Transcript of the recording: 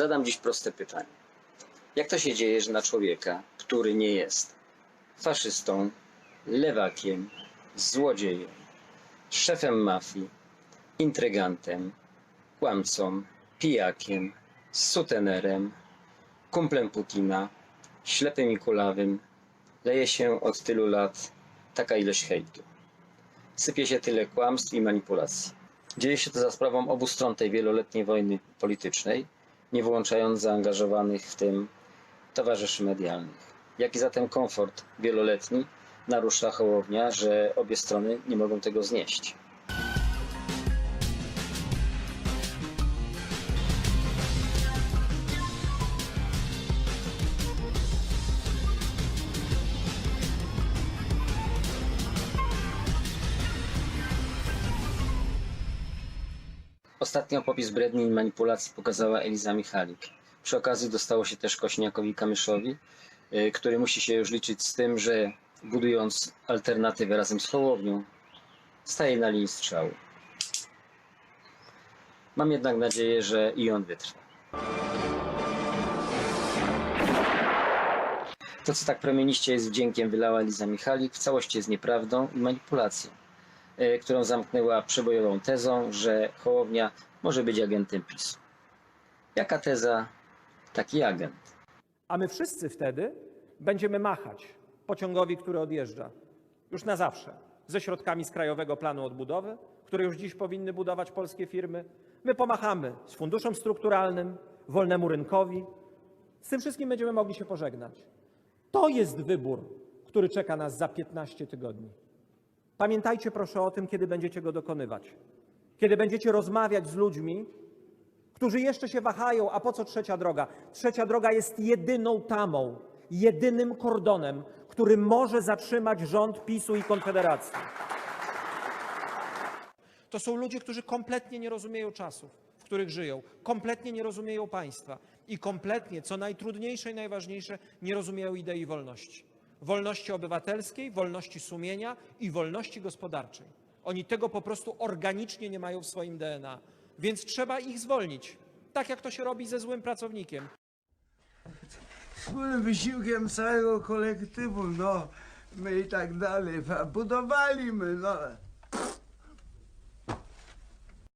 Zadam dziś proste pytanie. Jak to się dzieje, że na człowieka, który nie jest faszystą, lewakiem, złodziejem, szefem mafii, intrygantem, kłamcą, pijakiem, sutenerem, kumplem Putina, ślepym i kulawym, leje się od tylu lat taka ilość hejtu. Sypie się tyle kłamstw i manipulacji. Dzieje się to za sprawą obu stron tej wieloletniej wojny politycznej, nie wyłączając zaangażowanych w tym towarzyszy medialnych. Jaki zatem komfort wieloletni narusza Hołownia, że obie strony nie mogą tego znieść? Ostatnio popis bredni i manipulacji pokazała Eliza Michalik. Przy okazji dostało się też Kośniakowi Kamyszowi, y, który musi się już liczyć z tym, że budując alternatywę razem z Hołownią, staje na linii strzału. Mam jednak nadzieję, że i on wytrwa. To, co tak promieniście jest wdziękiem wylała Liza Michalik, w całości jest nieprawdą i manipulacją, którą zamknęła przebojową tezą, że Hołownia może być agentem PiSu. Jaka teza, taki agent. A my wszyscy wtedy będziemy machać pociągowi, który odjeżdża już na zawsze ze środkami z Krajowego Planu Odbudowy, które już dziś powinny budować polskie firmy. My pomachamy z funduszem strukturalnym, wolnemu rynkowi. Z tym wszystkim będziemy mogli się pożegnać. To jest wybór, który czeka nas za 15 tygodni. Pamiętajcie proszę o tym, kiedy będziecie go dokonywać. Kiedy będziecie rozmawiać z ludźmi, którzy jeszcze się wahają, a po co trzecia droga? Trzecia droga jest jedyną tamą, jedynym kordonem, który może zatrzymać rząd PiSu i Konfederacji. To są ludzie, którzy kompletnie nie rozumieją czasów, w których żyją, kompletnie nie rozumieją państwa i kompletnie, co najtrudniejsze i najważniejsze, nie rozumieją idei wolności. Wolności obywatelskiej, wolności sumienia i wolności gospodarczej. Oni tego po prostu organicznie nie mają w swoim DNA, więc trzeba ich zwolnić. Tak jak to się robi ze złym pracownikiem. wspólnym wysiłkiem całego kolektywu, no, my i tak dalej, a budowali my, no.